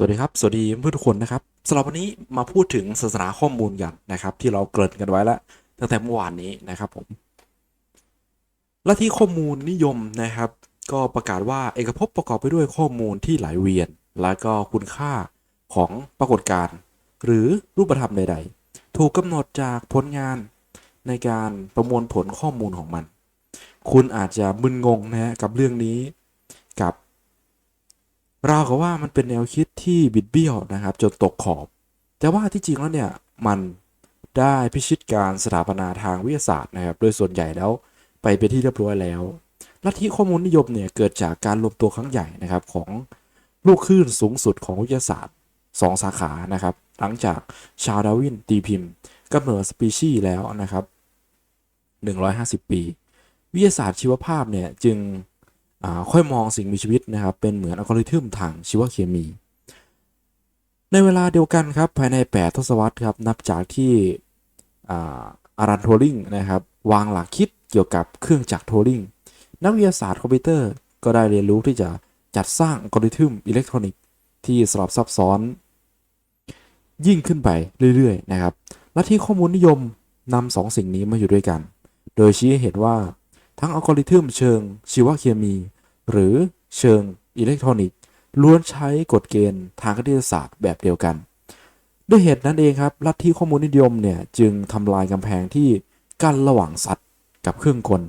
สวัสดีครับ สวัสดีเพื่อนทุกคนนะครับสำหรับวันนี้มาพูดถึงศาสนาข้อมูลกันนะครับ ที่เราเกริ่นกันไว้แล้วตั้งแต่เมื่อวานนี้นะครับผมลัทธิข้อมูลนิยมนะครับ ก็ประกาศว่าเอกภพประกอบไปด้วยข้อมูลที่ไหลเวียน และก็คุณค่าของปรากฏการณ์หรือรูปธรรมใด ๆ ถูกกำหนดจากผลงานในการประมวลผลข้อมูลของมัน คุณอาจจะมึนงงนะกับเรื่องนี้ ราวกับว่ามันเป็นแนวคิดที่บิดเบี้ยวนะครับ จนตกขอบ แต่ว่าที่จริงแล้วเนี่ยมันได้พิชิตการสถาปนาทางวิทยาศาสตร์นะครับ โดยส่วนใหญ่แล้วไปเป็นที่เรียบร้อยแล้วลัทธิข้อมูลนิยมเนี่ยเกิดจากการรวมตัวครั้งใหญ่นะครับของลูกคลื่นสูงสุดของวิทยาศาสตร์ 2 สาขานะครับ หลังจากชาร์ลดาวินตีพิมพ์กำเนิดสปีชีส์แล้วนะครับ 150 ปี วิทยาศาสตร์ชีวภาพเนี่ยจึง ค่อยมองสิ่งมีชีวิตนะครับ เป็นเหมือนอัลกอริทึมทางชีวเคมี ในเวลาเดียวกันครับภายใน 8 ทศวรรษครับนับจากที่อารันโทริงนะครับวางหลักคิดเกี่ยวกับเครื่องจักรโทริงนักวิทยาศาสตร์คอมพิวเตอร์ก็ได้เรียนรู้ที่จะจัดสร้างอัลกอริทึมอิเล็กทรอนิกส์ที่สลับซับซ้อน ยิ่งขึ้นไปเรื่อยๆนะครับแลัทธิข้อมูลนิยมนำสองสิ่งนี้มาอยู่ด้วยกัน โดยชี้ให้เห็นว่า ทั้งอัลกอริทึมเชิงชีวเคมี หรือเชิงอิเล็กทรอนิกส์ล้วนใช้กฎเกณฑ์ทางคณิตศาสตร์แบบเดียวกัน ด้วยเหตุนั้นเองครับ ลัทธิข้อมูลนิยมเนี่ยจึงทำลายกำแพงที่กั้นระหว่างสัตว์กับเครื่องกล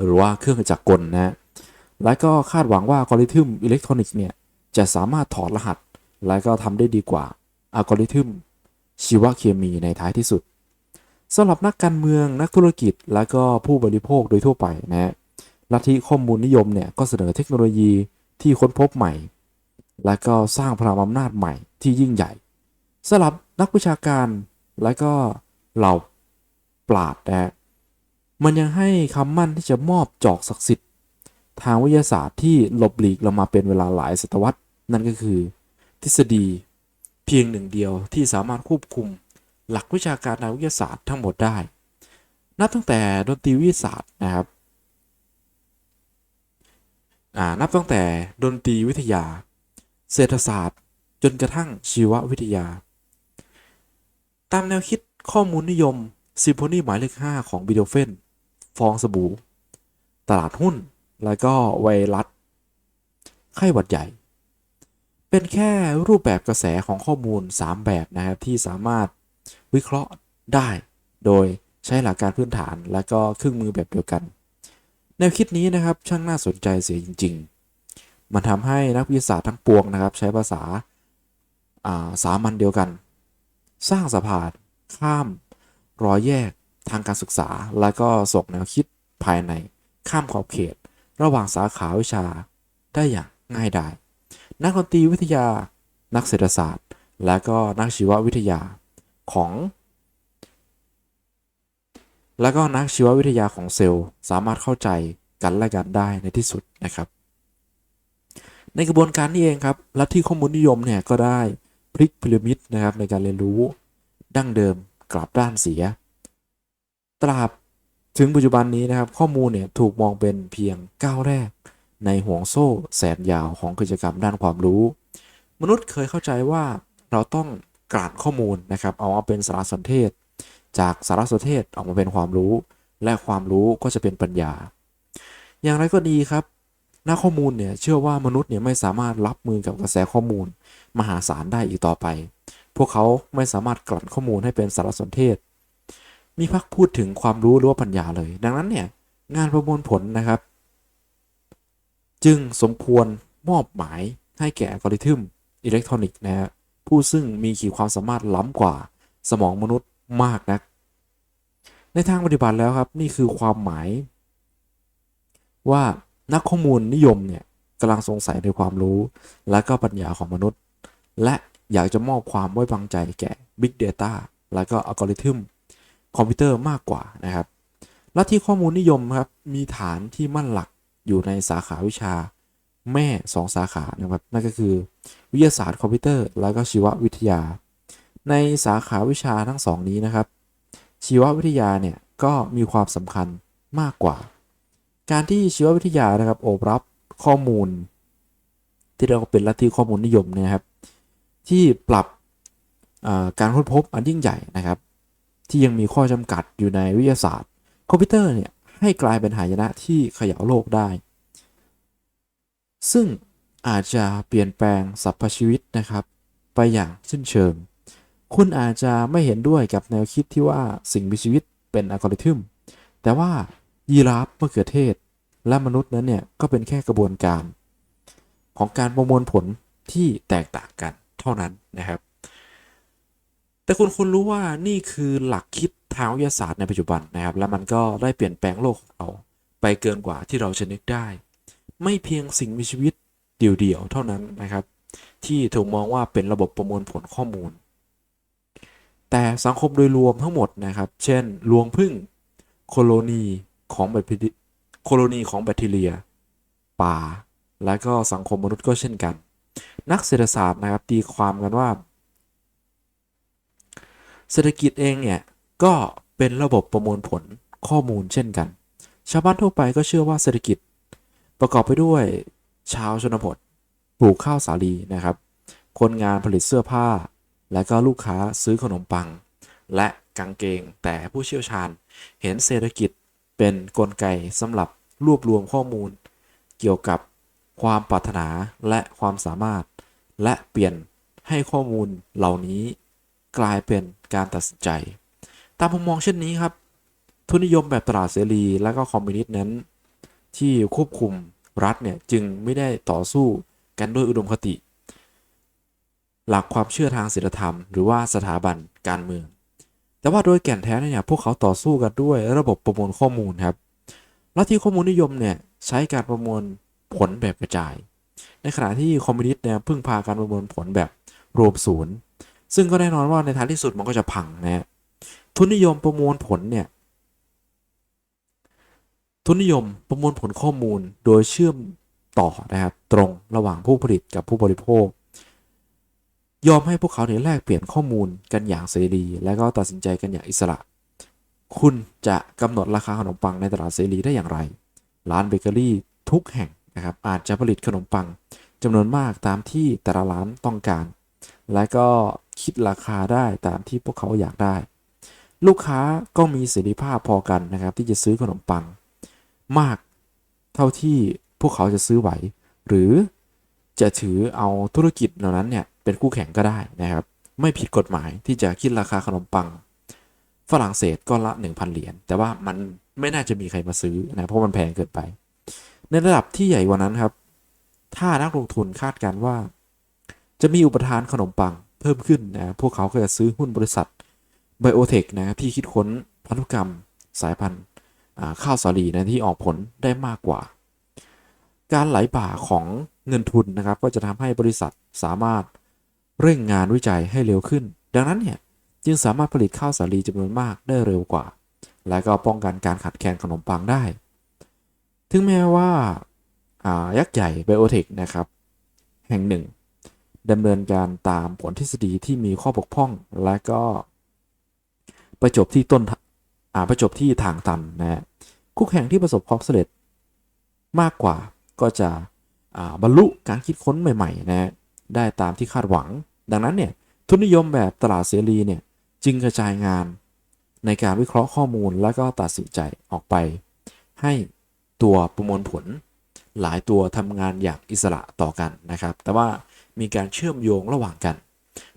หรือว่าเครื่องจักรกลนะฮะและก็คาดหวังว่าอัลกอริทึมอิเล็กทรอนิกส์เนี่ยจะสามารถถอดรหัส และก็ทำได้ดีกว่าอัลกอริทึมชีวเคมีในท้ายที่สุด สำหรับนักการเมืองนักธุรกิจ และก็ผู้บริโภคโดยทั่วไปนะฮะลัทธิข้อมูลนิยมเนี่ยก็เสนอเทคโนโลยีที่ค้นพบใหม่ และก็สร้างพลังอำนาจใหม่ที่ยิ่งใหญ่สำหรับนักวิชาการและก็เหล่าปราดนะฮะมันยังให้คำมั่นที่จะมอบจอกศักดิ์สิทธิ์ ทางวิทยาศาสตร์ที่หลบหลีกเรามาเป็นเวลาหลายศตวรรษ นั่นก็คือ ทฤษฎีเพียงหนึ่งเดียวที่สามารถควบคุม หลักวิชาการทางวิทยาศาสตร์ทั้งหมดได้ นับตั้งแต่ดนตรีวิทยาศาสตร์นะครับนับตั้งแต่ดนตรีวิทยา เศรษฐศาสตร์ จนกระทั่งชีววิทยา ตามแนวคิดข้อมูลนิยมซิมโฟนีหมายเลข 5 ของบีโธเฟน ฟองสบู่ ตลาดหุ้น แล้วก็ไวรัส ไข้หวัดใหญ่ เป็นแค่รูปแบบกระแสของข้อมูล 3 แบบนะครับ ที่สามารถ วิเคราะห์ได้โดยใช้หลักการพื้นฐานและก็เครื่องมือแบบเดียวกัน แนวคิดนี้นะครับช่างน่าสนใจเสียจริง ๆ มันทำให้นักวิทยาศาสตร์ทั้งปวงนะครับ ใช้ภาษาาสามัญเดียวกัน สร้างสะพานข้ามรอยแยกทางการศึกษา และก็ส่งแนวคิดภายในข้ามขอบเขต ระหว่างสาขาวิชาได้อย่างง่ายดาย นักดนตรีวิทยา นักเศรษฐศาสตร์ และก็นักชีววิทยา ของ แล้วก็นักชีววิทยาของเซลล์สามารถเข้าใจกันและกันได้ในที่สุดนะครับ ในกระบวนการนี้เองครับลัทธิข้อมูลนิยมเนี่ยก็ได้พลิกพีระมิดนะครับในการเรียนรู้ดั้งเดิมกลับด้านเสีย ตราบถึงปัจจุบันนี้นะครับข้อมูลเนี่ยถูกมองเป็นเพียงก้าวแรก ในห่วงโซ่แสนยาวของกิจกรรมด้านความรู้ มนุษย์เคยเข้าใจว่าเราต้อง กลั่นข้อมูลนะครับ เอามาเป็นสารสนเทศ จากสารสนเทศออกมาเป็นความรู้ และความรู้ก็จะเป็นปัญญา อย่างไรก็ดีครับนักข้อมูลเนี่ยเชื่อว่ามนุษย์เนี่ยไม่สามารถรับมือกับกระแสข้อมูล มหาศาลได้อีกต่อไป พวกเขาไม่สามารถกลั่นข้อมูลให้เป็นสารสนเทศ มีพักพูดถึงความรู้หรือว่าปัญญาเลย ดังนั้นเนี่ยงานประมวลผลนะครับ จึงสมควรมอบหมายให้แก่อัลกอริทึมอิเล็กทรอนิกส์นะฮะ ผู้ซึ่งมีขีดความสามารถล้ำกว่าสมองมนุษย์มากนัก ในทางปฏิบัติแล้วครับนี่คือความหมาย ว่านักข้อมูลนิยมเนี่ยกำลังสงสัยในความรู้ และก็ปัญญาของมนุษย์ และอยากจะมอบความไว้วางใจแก่ Big Data และก็อัลกอริทึมคอมพิวเตอร์มากกว่านะครับลัทธิข้อมูลนิยมครับมีฐานที่มั่นหลักอยู่ในสาขาวิชาแม่ 2 สาขานะครับนั่นก็คือ วิทยาศาสตร์คอมพิวเตอร์ และก็ชีววิทยา ในสาขาวิชาทั้งสองนี้นะครับ ชีววิทยาเนี่ยก็มีความสำคัญมากกว่า การที่ชีววิทยานะครับโอบรับข้อมูล ที่เราเป็นลัทธิข้อมูลนิยมเนยครับ ที่ปรับการค้นพบอันยิ่งใหญ่นะครับ ที่ยังมีข้อจำกัดอยู่ในวิทยาศาสตร์ คอมพิวเตอร์เนี่ยให้กลายเป็นหายนะที่เขย่าโลกได้ ซึ่ง อาจจะเปลี่ยนแปลงสรรพชีวิตนะครับ ไปอย่างสิ้นเชิง คุณอาจจะไม่เห็นด้วยกับแนวคิดที่ว่าสิ่งมีชีวิตเป็นอัลกอริทึม แต่ว่ายีราฟมะเขือเทศ และมนุษย์นั้นเนี่ยก็เป็นแค่กระบวนการ ของการประมวลผลที่แตกต่างกันเท่านั้นนะครับ แต่คุณคุณรู้ว่านี่คือหลักคิดทางวิทยาศาสตร์ในปัจจุบันนะครับ และมันก็ได้เปลี่ยนแปลงโลกของเราไปเกินกว่าที่เราจะนึกได้ ไม่เพียงสิ่งมีชีวิต เดี่ยวๆเท่านั้นนะครับ ที่ถูกมองว่าเป็นระบบประมวลผลข้อมูล แต่สังคมโดยรวมทั้งหมดนะครับ เช่นรวงผึ้งโคโลนีของแบคทีเรียโคโลนีของแบคทีเรีย ป่า และก็สังคมมนุษย์ก็เช่นกัน นักเศรษฐศาสตร์นะครับตีความกันว่า เศรษฐกิจเองเนี่ยก็เป็นระบบประมวลผลข้อมูลเช่นกัน ชาวบ้านทั่วไปก็เชื่อว่าเศรษฐกิจประกอบไปด้วย ชาวชนบทปลูกข้าวสาลีนะครับ คนงานผลิตเสื้อผ้า และก็ลูกค้าซื้อขนมปัง และกางเกง แต่ผู้เชี่ยวชาญ เห็นเศรษฐกิจเป็นนกลไกสำหรับรวบรวมข้อมูล เกี่ยวกับความปรารถนาและความสามารถ และเปลี่ยนให้ข้อมูลเหล่านี้ กลายเป็นการตัดสินใจ ตามมุมมองเช่นนี้ครับ ทุนนิยมแบบตลาดเสรีและก็คอมมิวนิสต์นั้น ที่ควบคุม รัฐเนี่ยจึงไม่ได้ต่อสู้กันด้วยอุดมคติ หลักความเชื่อทางศีลธรรม หรือว่าสถาบันการเมือง แต่ว่าโดยแก่นแท้เนี่ยพวกเขาต่อสู้กันด้วยระบบประมวลข้อมูลครับลัทธิข้อมูลนิยมเนี่ยใช้การประมวลผลแบบกระจาย ในขณะที่คอมมิวนิสต์เนี่ยพึ่งพาการประมวลผลแบบรวมศูนย์ ซึ่งก็แน่นอนว่าในท้ายที่สุดมันก็จะพังนะฮะทุนนิยมประมวลผลเนี่ย ทุนนิยมประมวลผลข้อมูลโดยเชื่อมต่อนะครับตรงระหว่างผู้ผลิตกับผู้บริโภค ยอมให้พวกเขาเนี่ยแลกเปลี่ยนข้อมูลกันอย่างเสรี และก็ตัดสินใจกันอย่างอิสระ คุณจะกำหนดราคาขนมปังในตลาดเสรีได้อย่างไร ร้านเบเกอรี่ทุกแห่งนะครับอาจจะผลิตขนมปังจำนวนมากตามที่แต่ละร้านต้องการ และก็คิดราคาได้ตามที่พวกเขาอยากได้ ลูกค้าก็มีเสรีภาพพอกันนะครับที่จะซื้อขนมปัง มาก เท่าที่พวกเขาจะซื้อไหว หรือจะถือเอาธุรกิจเหล่านั้นเนี่ยเป็นคู่แข่งก็ได้นะครับ ไม่ผิดกฎหมายที่จะคิดราคาขนมปัง ฝรั่งเศสก็ละ 1,000 เหรียญแต่ว่ามันไม่น่าจะมีใครมาซื้อนะเพราะมันแพงเกินไป ในระดับที่ใหญ่กว่านั้นครับ ถ้านักลงทุนคาดการณ์ว่า จะมีอุปทานขนมปังเพิ่มขึ้นนะพวกเขาก็จะซื้อหุ้นบริษัทไบโอเทคนะครับที่คิดค้นพันธุกรรมสายพันธุ์ ข้าวสาลีนะที่ออกผลได้มากกว่า การไหลบ่าของเงินทุนนะครับ ก็จะทำให้บริษัทสามารถเร่งงานวิจัยให้เร็วขึ้น ดังนั้นเนี่ยจึงสามารถผลิตข้าวสาลีจำนวนมากได้เร็วกว่า และก็ป้องกันการขาดแคลนขนมปังได้ ถึงแม้ว่าายักษ์ใหญ่ไบโอเทคนะครับ แห่งหนึ่งดำเนินการตามผลทฤษฎีที่มีข้อบกพร่อง และก็ไปจบที่ต้น ทอ่าไปจบที่ทางตันนะฮะคู่แข่งที่ประสบความสำเร็จมากกว่าก็จะบรรลุการคิดค้นใหม่ๆนะฮะได้ตามที่คาดหวัง ดังนั้นเนี่ยทุนนิยมแบบตลาดเสรีเนี่ยจึงกระจายงานในการวิเคราะห์ข้อมูลและก็ตัดสินใจออกไป ให้ตัวประมวลผล หลายตัวทำงานอย่างอิสระต่อกันนะครับ แต่ว่ามีการเชื่อมโยงระหว่างกัน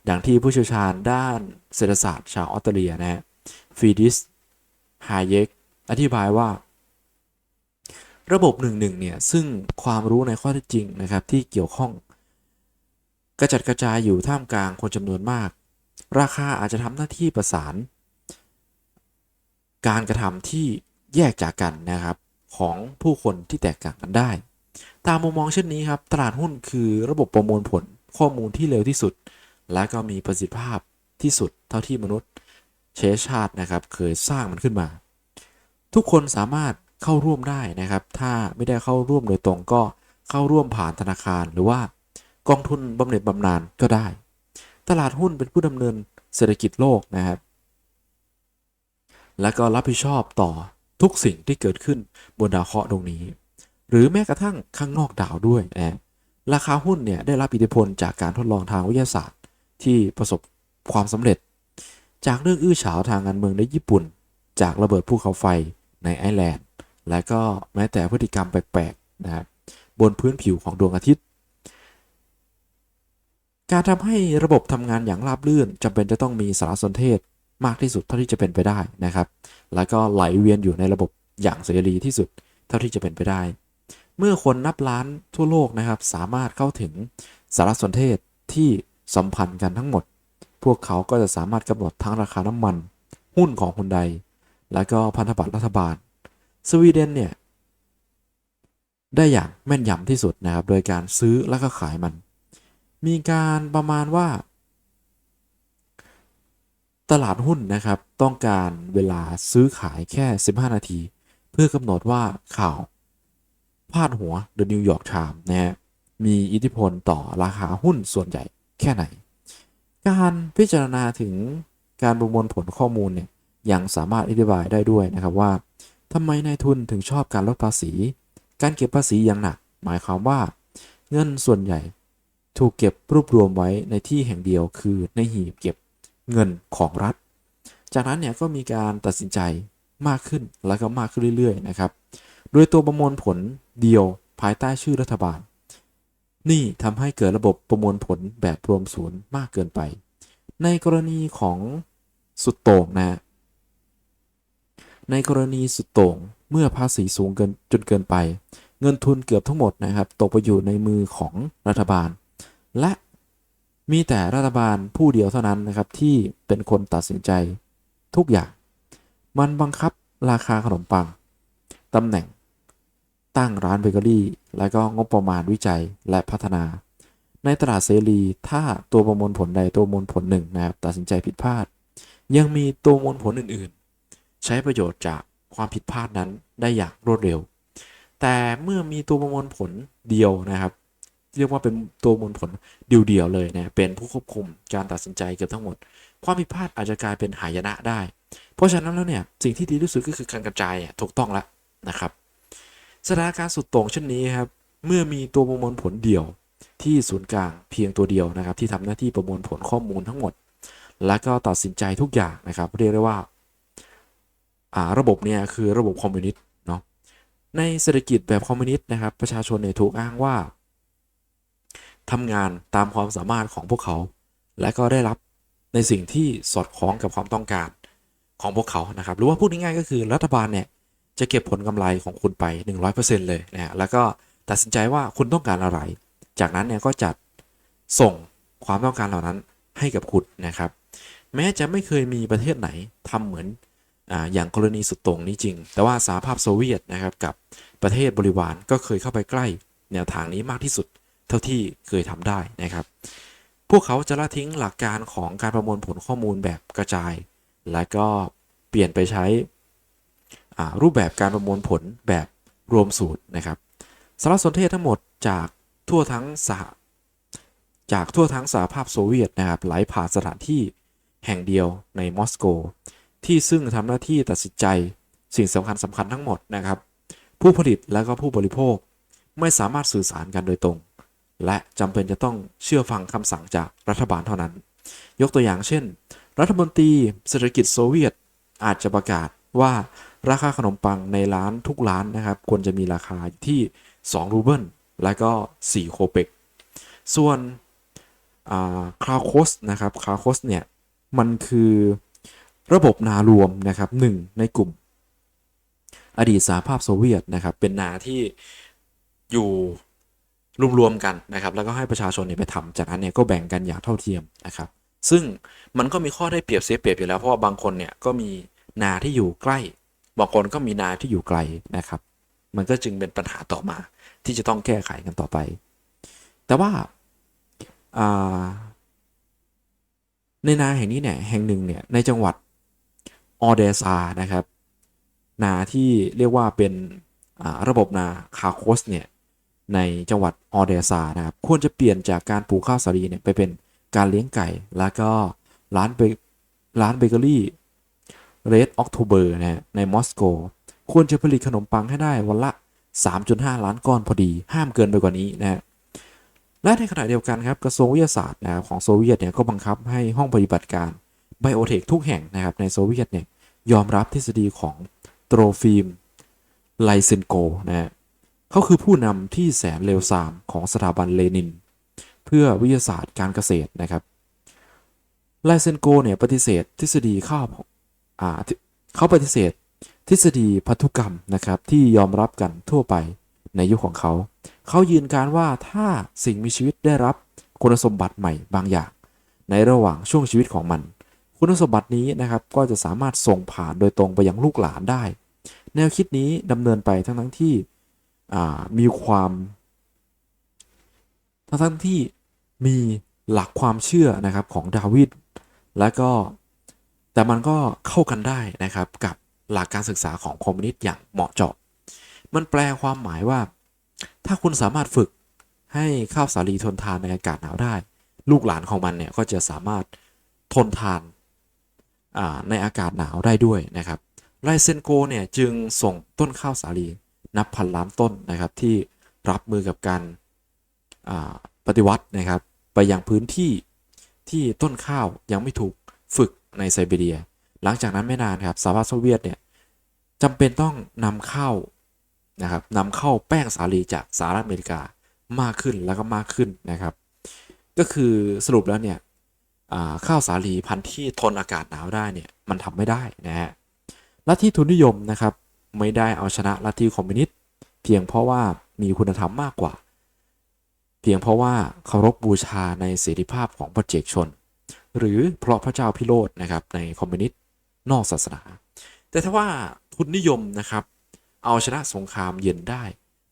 ดังที่ผู้เชี่ยวชาญด้านเศรษฐศาสตร์ชาวออสเตรเลียนะฮะฟีดิส ไฮเยกอธิบายว่า ระบบหนึ่งหนึ่งเนี่ย ซึ่งความรู้ในข้อเท็จจริงนะครับที่เกี่ยวข้อง กระจัดกระจายอยู่ท่ามกลางคนจำนวนมาก ราคาอาจจะทำหน้าที่ประสาน การกระทำที่แยกจากกันนะครับของผู้คนที่แตกต่างกันได้ ตามมุมมองเช่นนี้ครับ ตลาดหุ้นคือระบบประมวลผลข้อมูลที่เร็วที่สุด และก็มีประสิทธิภาพที่สุดเท่าที่มนุษย์ เชชาตินะครับเคยสร้างมันขึ้นมา ทุกคนสามารถเข้าร่วมได้นะครับ ถ้าไม่ได้เข้าร่วมโดยตรงก็เข้าร่วมผ่านธนาคารหรือว่ากองทุนบำเหน็จบำนาญก็ได้ ตลาดหุ้นเป็นผู้ดำเนินเศรษฐกิจโลกนะครับ และก็รับผิดชอบต่อทุกสิ่งที่เกิดขึ้นบนดาวเคราะห์ดวงนี้ หรือแม้กระทั่งข้างนอกดาวด้วยนะราคาหุ้นเนี่ยได้รับอิทธิพลจากการทดลองทางวิทยาศาสตร์ ที่ประสบความสำเร็จ จากเรื่องอื้อฉาวทางการเมืองในญี่ปุ่น จากระเบิดภูเขาไฟในไอร์แลนด์ และก็แม้แต่พฤติกรรมแปลกๆนะครับบนพื้นผิวของดวงอาทิตย์ การทำให้ระบบทำงานอย่างราบรื่นจำเป็นจะต้องมีสารสนเทศมากที่สุดเท่าที่จะเป็นไปได้นะครับ แล้วก็ไหลเวียนอยู่ในระบบอย่างเสรีที่สุดเท่าที่จะเป็นไปได้ เมื่อคนนับล้านทั่วโลกนะครับ สามารถเข้าถึงสารสนเทศที่สัมพันธ์กันทั้งหมด พวกเขาก็จะสามารถกำหนดทั้งราคาน้ำมัน หุ้นของคนใด และก็พันธบัตรรัฐบาล สวีเดนเนี่ย ได้อย่างแม่นยำที่สุดนะครับ โดยการซื้อและก็ขายมัน มีการประมาณว่า ตลาดหุ้นนะครับ ต้องการเวลาซื้อขายแค่ 15 นาที เพื่อกำหนดว่าข่าวพาดหัว The New York Times นะฮะมีอิทธิพลต่อราคาหุ้นส่วนใหญ่แค่ไหน การพิจารณาถึงการประมวลผลข้อมูลเนี่ยยังสามารถอธิบายได้ด้วยนะครับว่าทำไมนายทุนถึงชอบการลดภาษี การเก็บภาษีอย่างหนัก หมายความว่า เงินส่วนใหญ่ถูกเก็บรวบรวมไว้ในที่แห่งเดียวคือในหีบเก็บเงินของรัฐ จากนั้นเนี่ยก็มีการตัดสินใจมากขึ้นแล้วก็มากขึ้นเรื่อยๆนะครับ โดยตัวประมวลผลเดียวภายใต้ชื่อรัฐบาล นี่ทำให้เกิดระบบประมวลผลแบบรวมศูนย์มากเกินไป ในกรณีของสุดโต่งนะ ในกรณีสุดโต่งเมื่อภาษีสูงเกินจนเกินไป เงินทุนเกือบทั้งหมดนะครับตกไปอยู่ในมือของรัฐบาล และมีแต่รัฐบาลผู้เดียวเท่านั้นนะครับที่เป็นคนตัดสินใจทุกอย่าง มันบังคับราคาขนมปังตำแหน่ง ตั้งร้านเบเกอรี่ และก็งบประมาณวิจัยและพัฒนา ในตลาดเสรีถ้าตัวประมวลผลใดตัวประมวลผลหนึ่งนะครับตัดสินใจผิดพลาด ยังมีตัวประมวลผลอื่นๆ ใช้ประโยชน์จากความผิดพลาดนั้นได้อย่างรวดเร็ว แต่เมื่อมีตัวประมวลผลเดียวนะครับเรียกว่าเป็นตัวประมวลผลเดียวๆเลยนะเป็นผู้ควบคุมการตัดสินใจเกือบทั้งหมด ความผิดพลาดอาจจะกลายเป็นหายนะได้ เพราะฉะนั้นแล้วเนี่ยสิ่งที่ดีที่สุดก็คือการกระจายถูกต้องแล้วนะครับ สถานการณ์สุดโต่งเช่นนี้ครับเมื่อมีตัวประมวลผลเดียวที่ศูนย์กลางเพียงตัวเดียวนะครับ ที่ทำหน้าที่ประมวลผลข้อมูลทั้งหมด และก็ตัดสินใจทุกอย่างนะครับ เรียกได้ว่าาระบบเนี่ยคือระบบคอมมิวนิสต์เนาะในเศรษฐกิจแบบคอมมิวนิสต์นะครับ ประชาชนเนี่ยถูกอ้างว่าทำงานตามความสามารถของพวกเขา และก็ได้รับในสิ่งที่สอดคล้องกับความต้องการของพวกเขานะครับ หรือว่าพูดง่ายๆก็คือรัฐบาลเนี่ย จะเก็บผลกำไรของคุณไป 100%เลยนะฮะแล้วก็ตัดสินใจว่าคุณต้องการอะไร จากนั้นเนี่ยก็จัดส่งความต้องการเหล่านั้นให้กับคุณนะครับ แม้จะไม่เคยมีประเทศไหนทำเหมือนอ่าอย่างกรณีสุดต่งนี้จริง แต่ว่าสหภาพโซเวียตนะครับกับประเทศบริวารก็เคยเข้าไปใกล้ แนวทางนี้มากที่สุดเท่าที่เคยทำได้นะครับ พวกเขาจะละทิ้งหลักการของการประมวลผลข้อมูลแบบกระจาย และก็เปลี่ยนไปใช้ รูปแบบการประมวลผลแบบรวมสูตรนะครับสารสนเทศทั้งหมดจากทั่วทั้งสหจากทั่วทั้งสหภาพโซเวียตนะครับไหลผ่านสถานที่แห่งเดียวในมอสโก ที่ซึ่งทำหน้าที่ตัดสินใจสิ่งสำคัญสำคัญทั้งหมดนะครับ ผู้ผลิตและก็ผู้บริโภคไม่สามารถสื่อสารกันโดยตรง และจำเป็นจะต้องเชื่อฟังคำสั่งจากรัฐบาลเท่านั้น ยกตัวอย่างเช่น รัฐมนตรีเศรษฐกิจโซเวียตอาจจะประกาศว่า ราคาขนมปังในร้านทุกร้านนะครับ ควรจะมีราคาที่ 2 รูเบิลและก็ 4 โคเปก ส่วนคาโคสนะครับคาโคสเนี่ยมันคือระบบนารวมนะครับหนึ่งในกลุ่ม อดีตสหภาพโซเวียตนะครับ เป็นนาที่อยู่รวมๆกันนะครับ แล้วก็ให้ประชาชนเนี่ยไปทำจากนั้นเนี่ยก็แบ่งกันอย่างเท่าเทียมนะครับ ซึ่งมันก็มีข้อได้เปรียบเสียเปรียบอยู่แล้วเพราะว่าบางคนเนี่ยก็มีนาที่อยู่ใกล้ บางคนก็มีนาที่อยู่ไกลนะครับ มันก็จึงเป็นปัญหาต่อมา ที่จะต้องแก้ไขกันต่อไป แต่ว่าในนาแห่งนี้เนี่ยแห่งหนึ่งเนี่ยในจังหวัดออเดซานะครับ นาที่เรียกว่าเป็นระบบนาคาโคสเนี่ยในจังหวัดออเดซานะครับ ควรจะเปลี่ยนจากการปลูกข้าวสาลีเนี่ยไปเป็นการเลี้ยงไก่ แล้วก็ร้านเบร้านเบเกอรี่ เรดออกโทเบอร์นะฮะในมอสโกควรจะผลิตขนมปังให้ได้วันละ 3.5 ล้านก้อนพอดี ห้ามเกินไปกว่านี้นะฮะและในขณะเดียวกันครับกระทรวงวิทยาศาสตร์นะครับของโซเวียตเนี่ยก็บังคับให้ห้องปฏิบัติการไบโอเทคทุกแห่งนะครับในโซเวียตเนี่ยยอมรับทฤษฎีของโตรฟิล์มไลเซนโกนะฮะเขาคือผู้นำที่แสนเลวทรามของสถาบันเลนิน เพื่อวิทยาศาสตร์การเกษตรนะครับไลเซนโกเนี่ยปฏิเสธทฤษฎีข้าว เขาปฏิเสธ ทฤษฎีพันธุกรรมนะครับที่ยอมรับกันทั่วไปในยุคของเขา เขายืนการว่าถ้าสิ่งมีชีวิตได้รับคุณสมบัติใหม่บางอย่าง ในระหว่างช่วงชีวิตของมัน คุณสมบัตินี้นะครับก็จะสามารถส่งผ่านโดยตรงไปยังลูกหลานได้ แนวคิดนี้ดำเนินไปทั้งทั้งที่มีความทั้งทั้งที่มีหลักความเชื่อนะครับของดาวิดและก็ แต่มันก็เข้ากันได้นะครับกับหลักการศึกษาของคอมมิวนิสต์อย่างเหมาะเจาะ มันแปลความหมายว่า ถ้าคุณสามารถฝึกให้ข้าวสาลีทนทานในอากาศหนาวได้ ลูกหลานของมันเนี่ยก็จะสามารถทนทานในอากาศหนาวได้ด้วยนะครับไรเซนโกเนี่ยจึงส่งต้นข้าวสาลีนับพันล้านต้นนะครับที่รับมือกับการปฏิวัตินะครับ ไปยังพื้นที่ที่ต้นข้าวยังไม่ถูกฝึก ในไซบีเรีย หลังจากนั้นไม่นานครับสหภาพโซเวียตเนี่ยจำเป็นต้องนำเข้านะครับนำเข้าแป้งสาลีจากสหรัฐอเมริกามากขึ้นแล้วก็มากขึ้นนะครับ ก็คือสรุปแล้วเนี่ยข้าวสาลีพันธุ์ที่ทนอากาศหนาวได้เนี่ยมันทำไม่ได้นะฮะลัทธิทุนนิยมนะครับไม่ได้เอาชนะลัทธิคอมมิวนิสต์เพียงเพราะว่ามีคุณธรรมมากกว่า เพียงเพราะว่าเคารพบูชาในเสรีภาพของปัจเจกชน หรือเพราะพระเจ้าพิโรธนะครับในคอมมิวนิสต์นอกศาสนา แต่ถ้าว่าทุนนิยมนะครับเอาชนะสงครามเย็นได้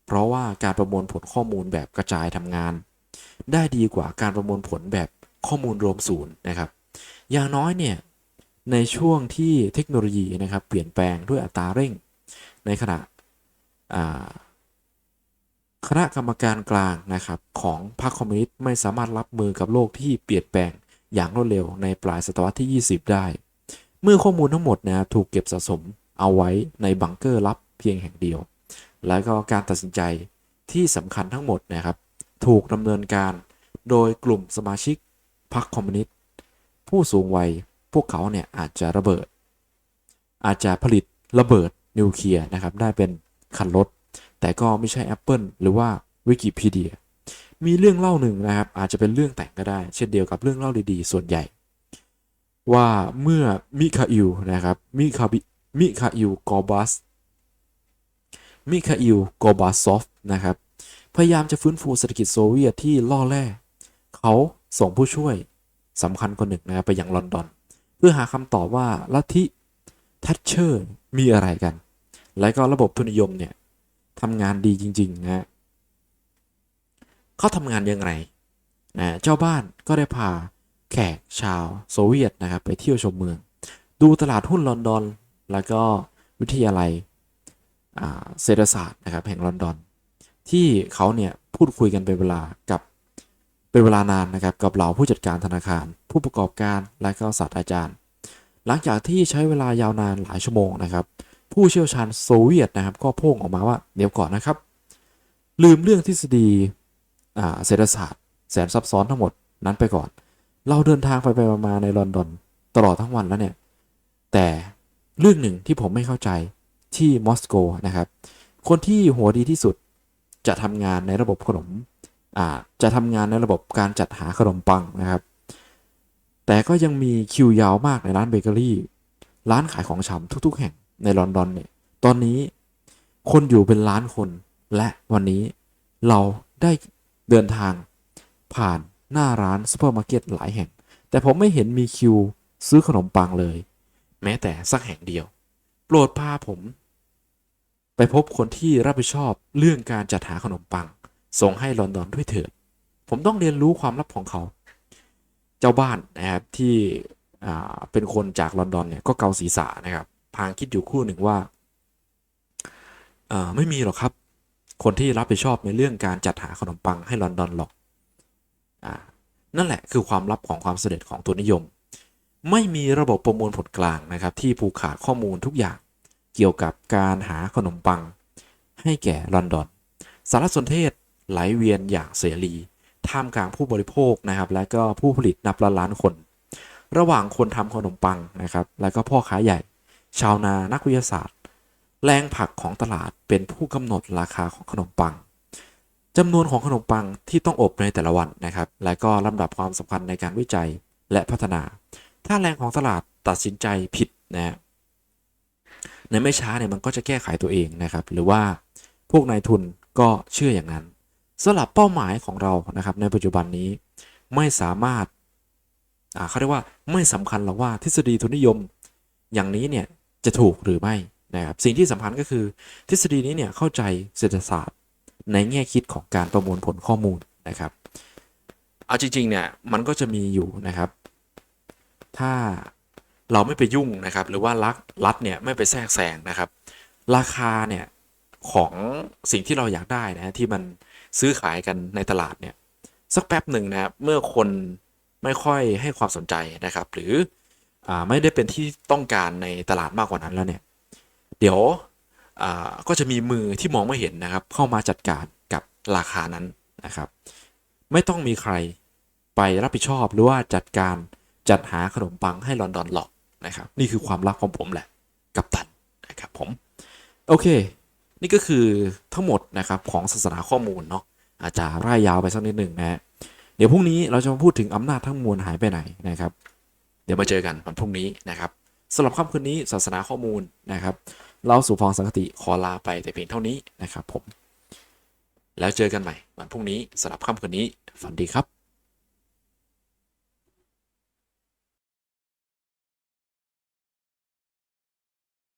เพราะว่าการประมวลผลข้อมูลแบบกระจายทำงาน ได้ดีกว่าการประมวลผลแบบข้อมูลรวมศูนย์นะครับ อย่างน้อยเนี่ยในช่วงที่เทคโนโลยีนะครับเปลี่ยนแปลงด้วยอัตราเร่ง ในขณะคณะกรรมการกลางนะครับของพรรคคอมมิวนิสต์ไม่สามารถรับมือกับโลกที่เปลี่ยนแปลง อย่างรวดเร็วในปลายศตวรรษที่ 20 ได้ เมื่อข้อมูลทั้งหมดนะถูกเก็บสะสมเอาไว้ในบังเกอร์ลับเพียงแห่งเดียว และก็การตัดสินใจที่สำคัญทั้งหมดนะครับ ถูกดำเนินการโดยกลุ่มสมาชิกพรรคคอมมิวนิสต์ผู้สูงวัยพวกเขาเนี่ยอาจจะระเบิด อาจจะผลิตระเบิดนิวเคลียร์นะครับ ได้เป็นคันรถแต่ก็ไม่ใช่ Apple หรือว่าวิกิพีเดีย มีเรื่องเล่าหนึ่งนะครับ อาจจะเป็นเรื่องแต่งก็ได้ เช่นเดียวกับเรื่องเล่าดีๆ ส่วนใหญ่ ว่าเมื่อมิคาอิลนะครับมิคาบิมิคาอิลกอบัสมิคาอิลกอบาซอฟนะครับ พยายามจะฟื้นฟูเศรษฐกิจโซเวียตที่ล่อแร่เขาส่งผู้ช่วยสำคัญคนหนึ่งนะครับไปยังลอนดอน เพื่อหาคำตอบว่าลัทธิทัชเชอร์มีอะไรกัน และก็ระบบทุนนิยมเนี่ยทำงานดีจริง ๆ นะ เขาทำงานยังไงนะเจ้าบ้านก็ได้พาแขกชาวโซเวียตนะครับไปเที่ยวชมเมือง ดูตลาดหุ้นลอนดอน แล้วก็วิทยาลัยเศรษฐศาสตร์นะครับแห่งลอนดอน ที่เขาเนี่ยพูดคุยกันเป็นเวลากับเป็นเวลานานนะครับกับเหล่าผู้จัดการธนาคาร ผู้ประกอบการและก็ศาสตราจารย์ หลังจากที่ใช้เวลายาวนานหลายชั่วโมงนะครับ ผู้เชี่ยวชาญโซเวียตนะครับ ก็พุ่งออกมาว่าเดี๋ยวก่อนนะครับ ลืมเรื่องทฤษฎี เศรษฐศาสตร์แสนซับซ้อนทั้งหมดนั้นไปก่อน เราเดินทางไปไปมาในลอนดอนตลอดทั้งวันแล้วเนี่ย แต่เรื่องหนึ่งที่ผมไม่เข้าใจที่มอสโกนะครับ คนที่หัวดีที่สุดจะทำงานในระบบขนมอ่าจะทำงานในระบบการจัดหาขนมปังนะครับ แต่ก็ยังมีคิวยาวมากในร้านเบเกอรี่ ร้านขายของชำทุก ๆ แห่งในลอนดอนเนี่ย ตอนนี้คนอยู่เป็นล้านคน และวันนี้เราได้ เดินทาง ผ่านหน้าร้านซูเปอร์มาร์เก็ตหลายแห่ง แต่ผมไม่เห็นมีคิวซื้อขนมปังเลย แม้แต่สักแห่งเดียว โปรดพาผม ไปพบคนที่รับผิดชอบเรื่องการจัดหาขนมปัง ส่งให้ลอนดอนด้วยเถิดผมต้องเรียนรู้ความลับของเขา เจ้าบ้านนะครับที่เป็นคนจากลอนดอนเนี่ยก็เกาศีรษะนะครับ พางคิดอยู่คู่หนึ่งว่าไม่มีหรอกครับ คนที่รับผิดชอบในเรื่องการจัดหาขนมปังให้ลอนดอนหรอกอนั่นแหละคือความลับของความเสด็จของตัวนิยม ไม่มีระบบประมวลผลกลางนะครับ ที่ผูกขาดข้อมูลทุกอย่างเกี่ยวกับการหาขนมปัง ให้แก่ลอนดอน สารสนเทศไหลเวียนอย่างเสรีท่ามกลางผู้บริโภคนะครับ และก็ผู้ผลิตนับล้านล้านคน ระหว่างคนทำขนมปังนะครับ และก็พ่อค้าใหญ่ ชาวนานักวิทยาศาสตร์ แรงผลักของตลาดเป็นผู้กำหนดราคาของขนมปังจำนวนของขนมปังที่ต้องอบในแต่ละวันนะครับ และก็ลำดับความสำคัญในการวิจัยและพัฒนา ถ้าแรงของตลาดตัดสินใจผิดนะฮะในไม่ช้าเนี่ยมันก็จะแก้ไขตัวเองนะครับ หรือว่าพวกนายทุนก็เชื่ออย่างนั้นสำหรับเป้าหมายของเรานะครับ ในปัจจุบันนี้ไม่สามารถเขาเรียกว่าไม่สำคัญหรอกว่าทฤษฎีทุนนิยม อย่างนี้เนี่ยจะถูกหรือไม่ นะครับสิ่งที่สำคัญก็คือทฤษฎีนี้เนี่ยเข้าใจเศรษฐศาสตร์ ในแง่คิดของการประมวลผลข้อมูลนะครับเอาจริงๆเนี่ยมันก็จะมีอยู่นะครับ ถ้าเราไม่ไปยุ่งนะครับ หรือว่ารัฐรัฐเนี่ยไม่ไปแทรกแซงนะครับ ราคาเนี่ยของสิ่งที่เราอยากได้นะที่มันซื้อขายกันในตลาดเนี่ยสักแป๊บหนึ่งนะครับเมื่อคนไม่ค่อยให้ความสนใจนะครับ หรืออไม่ได้เป็นที่ต้องการในตลาดมากกว่านั้นแล้วเนี่ย เดี๋ยวก็จะมีมือที่มองไม่เห็นนะครับ เข้ามาจัดการกับราคานั้นนะครับ ไม่ต้องมีใครไปรับผิดชอบหรือว่าจัดการจัดหาขนมปังให้ลอนดอนหรอกนะครับ นี่คือความลับของผมแหละกับตันนะครับผมโอเค นี่ก็คือทั้งหมดนะครับของศาสนาข้อมูลเนาะอาจจะร่ายยาวไปสักนิดหนึ่งนะฮะเดี๋ยวพรุ่งนี้เราจะมาพูดถึงอำนาจทั้งมวลหายไปไหนนะครับ เดี๋ยวมาเจอกันวันพรุ่งนี้นะครับสำหรับค่ำคืนนี้ศาสนาข้อมูลนะครับ เราสู่ฟองสังคติขอลาไปแต่เพียงเท่านี้นะครับผม แล้วเจอกันใหม่วันพรุ่งนี้สำหรับค่ำคืนนี้ฝันดีครับ